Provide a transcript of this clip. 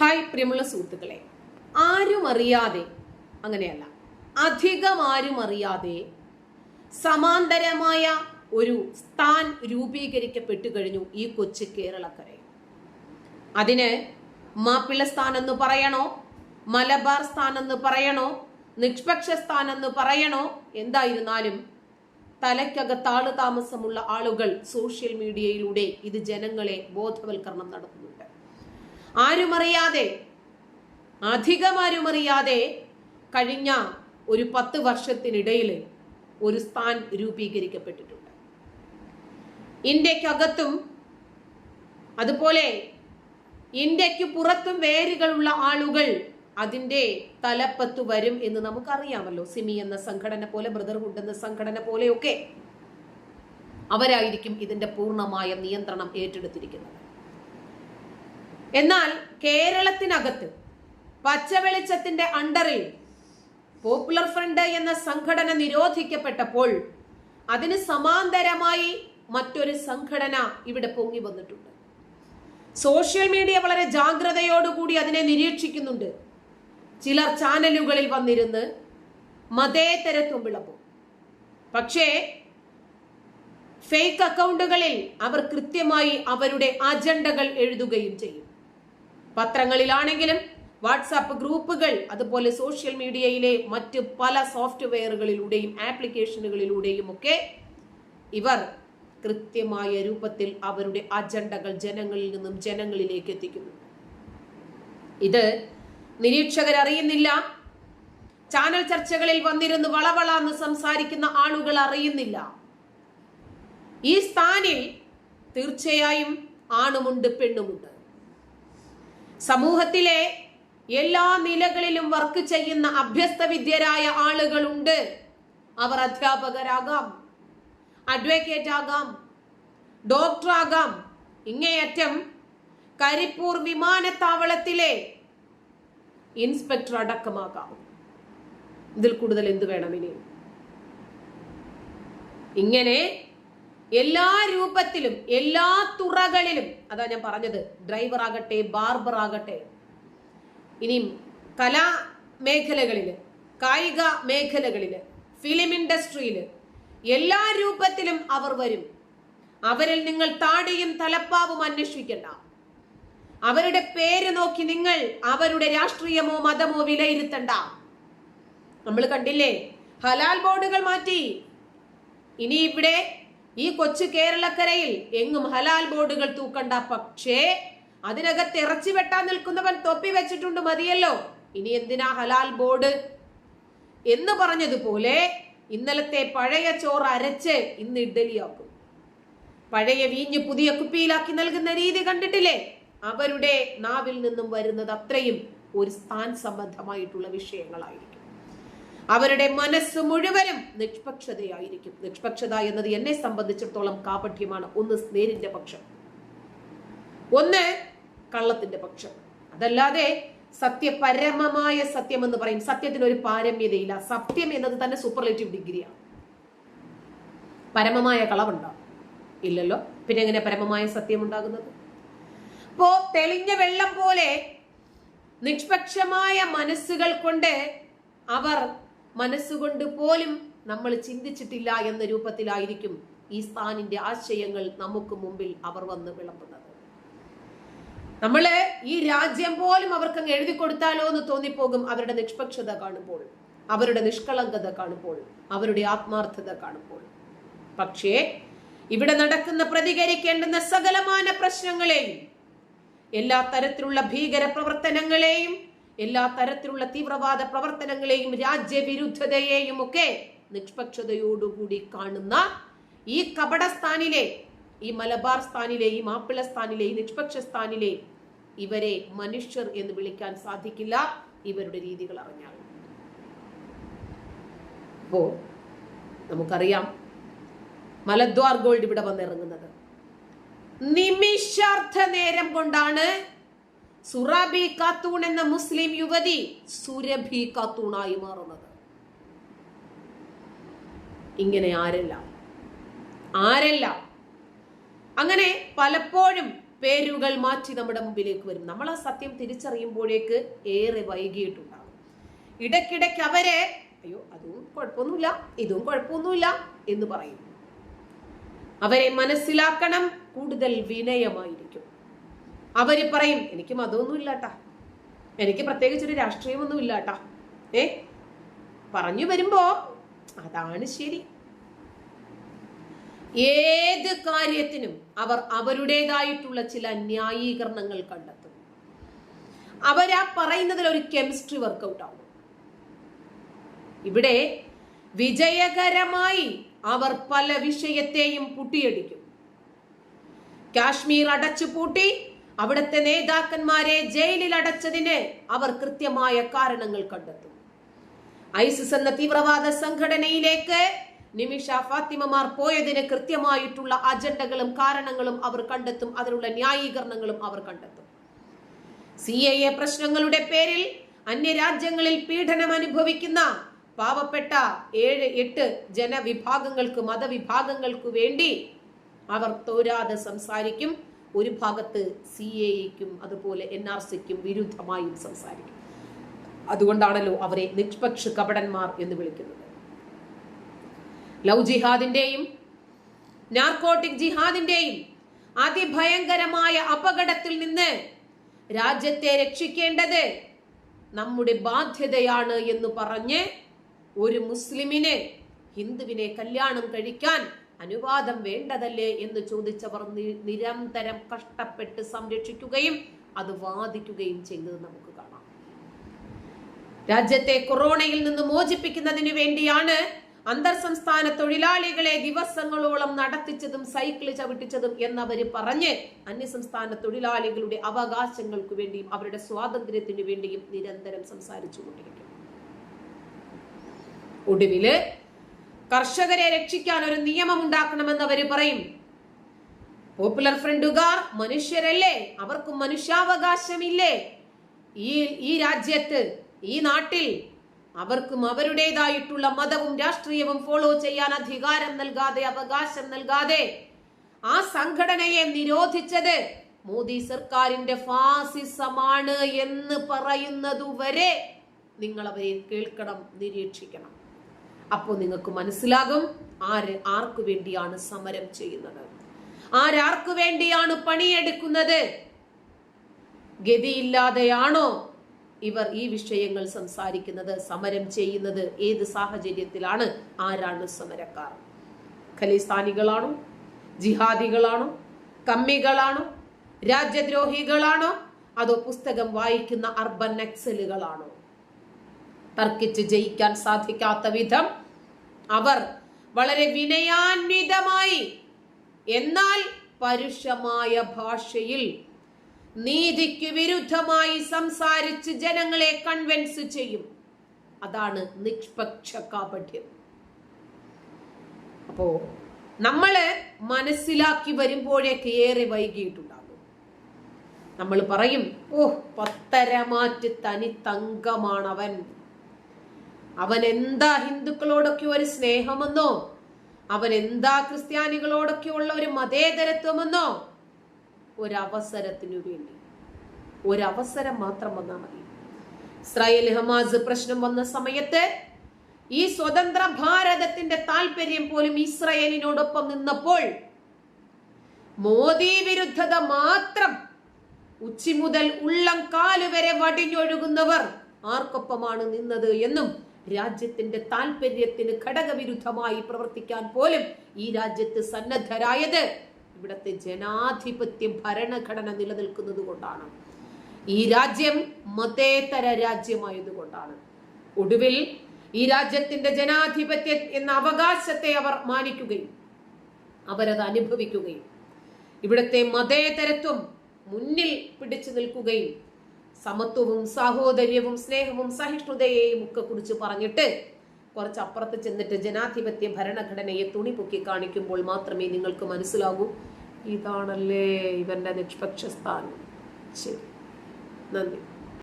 Hi പ്രിയമുള്ള സുഹൃത്തുക്കളെ. ആരും അറിയാതെ അങ്ങനെയല്ല അധികം ആരും അറിയാതെ സമാന്തരമായ ഒരു സ്ഥാൻ രൂപീകരിക്കപ്പെട്ടു കഴിഞ്ഞു ഈ കൊച്ചു കേരളക്കരയിൽ. അതിന് മാപ്പിള സ്ഥാൻ എന്ന് പറയണോ? മലബാർ സ്ഥാൻ എന്ന് പറയണോ? നിഷ്പക്ഷ സ്ഥാൻ എന്ന് പറയണോ? എന്തായിരുന്നാലും തലയ്ക്കകത്താൾ താമസമുള്ള ആളുകൾ സോഷ്യൽ മീഡിയയിലൂടെ ഇത് ജനങ്ങളെ ബോധവൽക്കരണം നടത്തുന്നുണ്ട്. ആരുമറിയാതെ അധികം ആരുമറിയാതെ കഴിഞ്ഞ ഒരു പത്ത് വർഷത്തിനിടയിൽ ഒരു സ്ഥാൻ രൂപീകരിക്കപ്പെട്ടിട്ടുണ്ട്. ഇന്ത്യക്കകത്തും അതുപോലെ ഇന്ത്യയ്ക്ക് പുറത്തും വേരുകളുള്ള ആളുകൾ അതിന്റെ തലപ്പത്ത് വരും എന്ന് നമുക്കറിയാമല്ലോ. സിമി എന്ന സംഘടന പോലെ ബ്രദർഹുഡ് എന്ന സംഘടന പോലെയൊക്കെ അവരായിരിക്കും ഇതിന്റെ പൂർണമായ നിയന്ത്രണം ഏറ്റെടുത്തിരിക്കുന്നത്. എന്നാൽ കേരളത്തിനകത്ത് പച്ചവെളിച്ചത്തിന്റെ അണ്ടറിൽ പോപ്പുലർ ഫ്രണ്ട് എന്ന സംഘടന നിരോധിക്കപ്പെട്ടപ്പോൾ അതിന് സമാന്തരമായി മറ്റൊരു സംഘടന ഇവിടെ പൊങ്ങി വന്നിട്ടുണ്ട്. സോഷ്യൽ മീഡിയ വളരെ ജാഗ്രതയോടുകൂടി അതിനെ നിരീക്ഷിക്കുന്നുണ്ട്. ചിലർ ചാനലുകളിൽ വന്നിരുന്ന് മതേതരത്വം വിളമ്പും പക്ഷേ ഫേക്ക് അക്കൗണ്ടുകളിൽ അവർ കൃത്യമായി അവരുടെ അജണ്ടകൾ എഴുതുകയും ചെയ്യും. പത്രങ്ങളിലാണെങ്കിലും വാട്സാപ്പ് ഗ്രൂപ്പുകൾ അതുപോലെ സോഷ്യൽ മീഡിയയിലെ മറ്റ് പല സോഫ്റ്റ്വെയറുകളിലൂടെയും ആപ്ലിക്കേഷനുകളിലൂടെയും ഒക്കെ ഇവർ കൃത്യമായ രൂപത്തിൽ അവരുടെ അജണ്ടകൾ ജനങ്ങളിൽ നിന്നും ജനങ്ങളിലേക്ക് എത്തിക്കുന്നു. ഇത് നിരീക്ഷകർ അറിയുന്നില്ല. ചാനൽ ചർച്ചകളിൽ വന്നിരുന്ന് വളവളാന്ന് സംസാരിക്കുന്ന ആളുകൾ അറിയുന്നില്ല. ഈ സ്ഥാനിൽ തീർച്ചയായും ആണുമുണ്ട് പെണ്ണുമുണ്ട്. സമൂഹത്തിലെ എല്ലാ നിലകളിലും വർക്ക് ചെയ്യുന്ന അഭ്യസ്ത വിദ്യരായ ആളുകളുണ്ട്. അവർ അധ്യാപകരാകാം അഡ്വക്കേറ്റ് ആകാം ഡോക്ടറാകാം ഇങ്ങേയറ്റം കരിപ്പൂർ വിമാനത്താവളത്തിലെ ഇൻസ്പെക്ടർ അടക്കമാകാം. ഇതിൽ കൂടുതൽ എന്ത് വേണം ഇനി? ഇങ്ങനെ എല്ലാ രൂപത്തിലും എല്ലാ തുറകളിലും അതാ ഞാൻ പറഞ്ഞത് ഡ്രൈവർ ആകട്ടെ ബാർബർ ആകട്ടെ. ഇനിയും കലാ മേഖലകളിൽ കായിക മേഖലകളിൽ ഫിലിം ഇൻഡസ്ട്രിയിൽ എല്ലാ രൂപത്തിലും അവർ വരും. അവരിൽ നിങ്ങൾ താടിയും തലപ്പാവും അന്വേഷിക്കണ്ട. അവരുടെ പേര് നോക്കി നിങ്ങൾ അവരുടെ രാഷ്ട്രീയമോ മതമോ വിലയിരുത്തണ്ട. നമ്മൾ കണ്ടില്ലേ ഹലാൽ ബോർഡുകൾ മാറ്റി. ഇനി ഇവിടെ ഈ കൊച്ചു കേരളക്കരയിൽ എങ്ങും ഹലാൽ ബോർഡുകൾ തൂക്കണ്ട. പക്ഷേ അതിനകത്ത് ഇറച്ചി വെട്ടാൻ നിൽക്കുന്നവൻ തൊപ്പി വെച്ചിട്ടുണ്ട് മതിയല്ലോ. ഇനി എന്തിനാ ഹലാൽ ബോർഡ്? എന്ന് പറഞ്ഞതുപോലെ ഇന്നലത്തെ പഴയ ചോറ് അരച്ച് ഇന്ന് ഇഡ്ഡലിയാക്കും. പഴയ വീഞ്ഞ് പുതിയ കുപ്പിയിലാക്കി നൽകുന്ന രീതി കണ്ടിട്ടില്ലേ? അവരുടെ നാവിൽ നിന്നും വരുന്നത് അത്രയും ഒരു സ്ഥാൻ സംബന്ധമായിട്ടുള്ള വിഷയങ്ങളായിരിക്കും. അവരുടെ മനസ്സ് മുഴുവനും നിഷ്പക്ഷതയായിരിക്കും. നിഷ്പക്ഷത എന്നത് എന്നെ സംബന്ധിച്ചിടത്തോളം കാപഠ്യമാണ്. ഒന്ന് സ്നേഹിന്റെ പക്ഷം. ഒന്ന് കള്ളത്തിന്റെ പക്ഷം. അതല്ലാതെ സത്യപരമമായ സത്യം എന്ന് പറയും. സത്യത്തിന് ഒരു പാരമ്യതയില്ല. സത്യം എന്നത് തന്നെ സൂപ്പർലേറ്റീവ് ഡിഗ്രിയാണ് പരമമായ കളവുണ്ടോ? ഇല്ലല്ലോ. പിന്നെ എങ്ങനെ പരമമായ സത്യം ഉണ്ടാകുന്നത്? അപ്പോ തെളിഞ്ഞ വെള്ളം പോലെ നിഷ്പക്ഷമായ മനസ്സുകൾ കൊണ്ട് അവർ മനസ്സുകൊണ്ട് പോലും നമ്മൾ ചിന്തിച്ചിട്ടില്ല എന്ന രൂപത്തിലായിരിക്കും ഈ സ്ഥാനിന്റെ ആശയങ്ങൾ നമുക്ക് മുമ്പിൽ അവർ വന്ന് വിളമ്പുന്നത്. നമ്മൾ ഈ രാജ്യം പോലും അവർക്കങ്ങ് എഴുതി കൊടുത്താലോ എന്ന് തോന്നിപ്പോകും അവരുടെ നിഷ്പക്ഷത കാണുമ്പോൾ അവരുടെ നിഷ്കളങ്കത കാണുമ്പോൾ അവരുടെ ആത്മാർത്ഥത കാണുമ്പോൾ. പക്ഷേ ഇവിടെ നടക്കുന്ന പ്രതികരിക്കേണ്ടുന്ന സകലമാന പ്രശ്നങ്ങളെയും എല്ലാ തരത്തിലുള്ള ഭീകര പ്രവർത്തനങ്ങളെയും എല്ലാ തരത്തിലുള്ള തീവ്രവാദ പ്രവർത്തനങ്ങളെയും രാജ്യവിരുദ്ധതയെയും ഒക്കെ നിഷ്പക്ഷതയോടുകൂടി കാണുന്ന ഈ കപടസ്ഥാനിലെ ഈ മലബാർ സ്ഥാനിലെ ഈ മാപ്പിള സ്ഥാനിലെ ഈ നിഷ്പക്ഷ സ്ഥാനിലെ ഇവരെ മനുഷ്യർ എന്ന് വിളിക്കാൻ സാധിക്കില്ല. ഇവരുടെ രീതികൾ അറിഞ്ഞാൽ. അപ്പോ നമുക്കറിയാം മലദ്വാർ ഗോൾഡ് ഇവിടെ വന്നിറങ്ങുന്നത്. നിമിഷാർത്ഥ നേരം കൊണ്ടാണ് സുറാബി കാത്തൂൺ എന്ന മുസ്ലിം യുവതി സുരഭി കാത്തൂണായി മാറുന്നത്. ഇങ്ങനെ ആരെല്ലാം? ആരെല്ലാം? അങ്ങനെ പലപ്പോഴും പേരുകൾ മാറ്റി നമ്മുടെ മുമ്പിലേക്ക് വരും. നമ്മൾ ആ സത്യം തിരിച്ചറിയുമ്പോഴേക്ക് ഏറെ വൈകിയിട്ടുണ്ടാകും. ഇടയ്ക്കിടയ്ക്ക് അവരെ അയ്യോ അതും കുഴപ്പമൊന്നുമില്ല ഇതും കുഴപ്പമൊന്നുമില്ല എന്ന് പറയും. അവരെ മനസ്സിലാക്കണം കൂടുതൽ വിനയമായിരിക്കും. അവർ പറയും എനിക്ക് മതമൊന്നും ഇല്ലാട്ടാ എനിക്ക് പ്രത്യേകിച്ച് ഒരു രാഷ്ട്രീയമൊന്നും ഇല്ലാട്ടാ ഏ? പറഞ്ഞു വരുമ്പോ അതാണ് ശരി. ഏത് കാര്യത്തിനും അവർ അവരുടേതായിട്ടുള്ള ചില ന്യായീകരണങ്ങൾ കണ്ടെത്തും. അവരാ പറയുന്നതിൽ ഒരു കെമിസ്ട്രി വർക്കൗട്ട് ആവും ഇവിടെ വിജയകരമായി അവർ പല വിഷയത്തെയും പുട്ടിയടിക്കും. കാശ്മീർ അടച്ചുപൂട്ടി അവിടുത്തെ നേതാക്കന്മാരെ ജയിലിൽ അടച്ചതിന് അവർ കൃത്യമായ കാരണങ്ങൾ കണ്ടെത്തും. ഐസിസ് എന്ന തീവ്രവാദ സംഘടനയിലേക്ക് നിമിഷ ഫാത്തിമമാർ പോയതിന് കൃത്യമായിട്ടുള്ള അജണ്ടകളും കാരണങ്ങളും അവർ കണ്ടെത്തും. അതിനുള്ള ന്യായീകരണങ്ങളും അവർ കണ്ടെത്തും. സി എ പ്രശ്നങ്ങളുടെ പേരിൽ അന്യരാജ്യങ്ങളിൽ പീഡനം അനുഭവിക്കുന്ന പാവപ്പെട്ട ഏഴ് എട്ട് ജനവിഭാഗങ്ങൾക്ക് മതവിഭാഗങ്ങൾക്ക് വേണ്ടി അവർ തോരാതെ സംസാരിക്കും. ഒരു ഭാഗത്ത് സി എക്കും അതുപോലെ എൻ ആർ സിക്കും വിരുദ്ധമായും സംസാരിക്കും. അതുകൊണ്ടാണല്ലോ അവരെ നിഷ്പക്ഷ കപടന്മാർ എന്ന് വിളിക്കുന്നത്. ലവ് ജിഹാദിന്റെയും നാർക്കോട്ടിക് ജിഹാദിന്റെയും അതിഭയങ്കരമായ അപകടത്തിൽ നിന്ന് രാജ്യത്തെ രക്ഷിക്കേണ്ടത് നമ്മുടെ ബാധ്യതയാണ് എന്ന് പറഞ്ഞ് ഒരു മുസ്ലിമിന് ഹിന്ദുവിനെ കല്യാണം കഴിക്കാൻ അനുവാദം വേണ്ടതല്ലേ എന്ന് ചോദിച്ചവർ നിരന്തരം കഷ്ടപ്പെട്ട് സംരക്ഷിക്കുകയും അത് വാദിക്കുകയും ചെയ്തത് നമുക്ക് കാണാം. രാജ്യത്തെ കൊറോണയിൽ നിന്ന് മോചിപ്പിക്കുന്നതിനു വേണ്ടിയാണ് അന്തർ സംസ്ഥാന തൊഴിലാളികളെ ദിവസങ്ങളോളം നടത്തിച്ചതും സൈക്കിൾ ചവിട്ടിച്ചതും എന്നവര് പറഞ്ഞ് അന്യസംസ്ഥാന തൊഴിലാളികളുടെ അവകാശങ്ങൾക്ക് വേണ്ടിയും അവരുടെ സ്വാതന്ത്ര്യത്തിനു വേണ്ടിയും നിരന്തരം സംസാരിച്ചു സംസാരിച്ചുകൊണ്ടിരിക്കും ഒടുവിൽ കർഷകരെ രക്ഷിക്കാൻ ഒരു നിയമം ഉണ്ടാക്കണമെന്ന് അവർ പറയും പോപ്പുലർ ഫ്രണ്ടുകാർ മനുഷ്യരല്ലേ? അവർക്കും മനുഷ്യാവകാശമില്ലേ? ഈ ഈ രാജ്യത്ത് ഈ നാട്ടിൽ അവർക്കും അവരുടേതായിട്ടുള്ള മതവും രാഷ്ട്രീയവും ഫോളോ ചെയ്യാൻ അധികാരം നൽകാതെ അവകാശം നൽകാതെ ആ സംഘടനയെ നിരോധിച്ചത് മോദി സർക്കാരിന്റെ ഫാസിസമാണ് എന്ന് പറയുന്നതുവരെ നിങ്ങൾ അവരെ കേൾക്കണം നിരീക്ഷിക്കണം. അപ്പോൾ നിങ്ങൾക്ക് മനസ്സിലാകും ആര് ആർക്കു വേണ്ടിയാണ് സമരം ചെയ്യുന്നത്. ആരാർക്കു വേണ്ടിയാണ് പണിയെടുക്കുന്നത്? ഗതിയില്ലാതെയാണോ ഇവർ ഈ വിഷയങ്ങൾ സംസാരിക്കുന്നത് സമരം ചെയ്യുന്നത്? ഏത് സാഹചര്യത്തിലാണ്? ആരാണ് സമരക്കാർ? ഖലിസ്ഥാനികളാണോ? ജിഹാദികളാണോ? കമ്മികളാണോ? രാജ്യദ്രോഹികളാണോ? അതോ പുസ്തകം വായിക്കുന്ന അർബൻ നക്സലുകളാണോ തർക്കിച്ച് ജയിക്കാൻ സാധിക്കാത്ത വിധം അവർ വളരെ വിനയാന്വിതമായി എന്നാൽ പരുഷമായ ഭാഷയിൽ നീതിക്ക് വിരുദ്ധമായി സംസാരിച്ച് ജനങ്ങളെ കൺവെൻസ് ചെയ്യും. അതാണ് നിഷ്പക്ഷ കാപഠ്യം അപ്പോ നമ്മൾ മനസ്സിലാക്കി വരുമ്പോഴേക്ക് ഏറെ വൈകിയിട്ടുണ്ടാകും. നമ്മൾ പറയും ഓ പത്തരമാറ്റ് തനി തങ്കമാണവൻ അവൻ എന്താ ഹിന്ദുക്കളോടൊക്കെ ഒരു സ്നേഹമെന്നോ? അവൻ എന്താ ക്രിസ്ത്യാനികളോടൊക്കെ ഉള്ള ഒരു മതേതരത്വമെന്നോ? ഒരവസരത്തിനു വേണ്ടി. ഒരവസരം മാത്രം വന്നാൽ മതി. ഇസ്രായേൽ ഹമാസ് പ്രശ്നം വന്ന സമയത്ത് ഈ സ്വതന്ത്ര ഭാരതത്തിന്റെ താല്പര്യം പോലും ഇസ്രായേലിനോടൊപ്പം നിന്നപ്പോൾ മോദി വിരുദ്ധത മാത്രം ഉച്ചി മുതൽ ഉള്ളം കാലുവരെ വടിഞ്ഞൊഴുകുന്നവർ ആർക്കൊപ്പമാണ് നിന്നത് എന്നും രാജ്യത്തിന്റെ താല്പര്യത്തിന് ഘടകവിരുദ്ധമായി പ്രവർത്തിക്കാൻ പോലും ഈ രാജ്യത്ത് സന്നദ്ധരായത് ഇവിടത്തെ ജനാധിപത്യ ഭരണഘടന നിലനിൽക്കുന്നത് കൊണ്ടാണ്. ഈ രാജ്യം മതേതര രാജ്യമായതുകൊണ്ടാണ്. ഒടുവിൽ ഈ രാജ്യത്തിന്റെ ജനാധിപത്യ എന്ന അവകാശത്തെ അവർ മാനിക്കുകയും അവരത് അനുഭവിക്കുകയും ഇവിടുത്തെ മതേതരത്വം മുന്നിൽ പിടിച്ചു നിൽക്കുകയും സമത്വവും സാഹോദര്യവും സ്നേഹവും സഹിഷ്ണുതയെയും ഒക്കെ കുറിച്ച് പറഞ്ഞിട്ട് കുറച്ച് അപ്പുറത്ത് ചെന്നിട്ട് ജനാധിപത്യ ഭരണഘടനയെ തുണി പൊക്കി കാണിക്കുമ്പോൾ മാത്രമേ നിങ്ങൾക്ക് മനസ്സിലാകൂ. ഇതാണല്ലേ ഇവന്റെ നിഷ്പക്ഷ സ്ഥാനം ശരി. നന്ദി.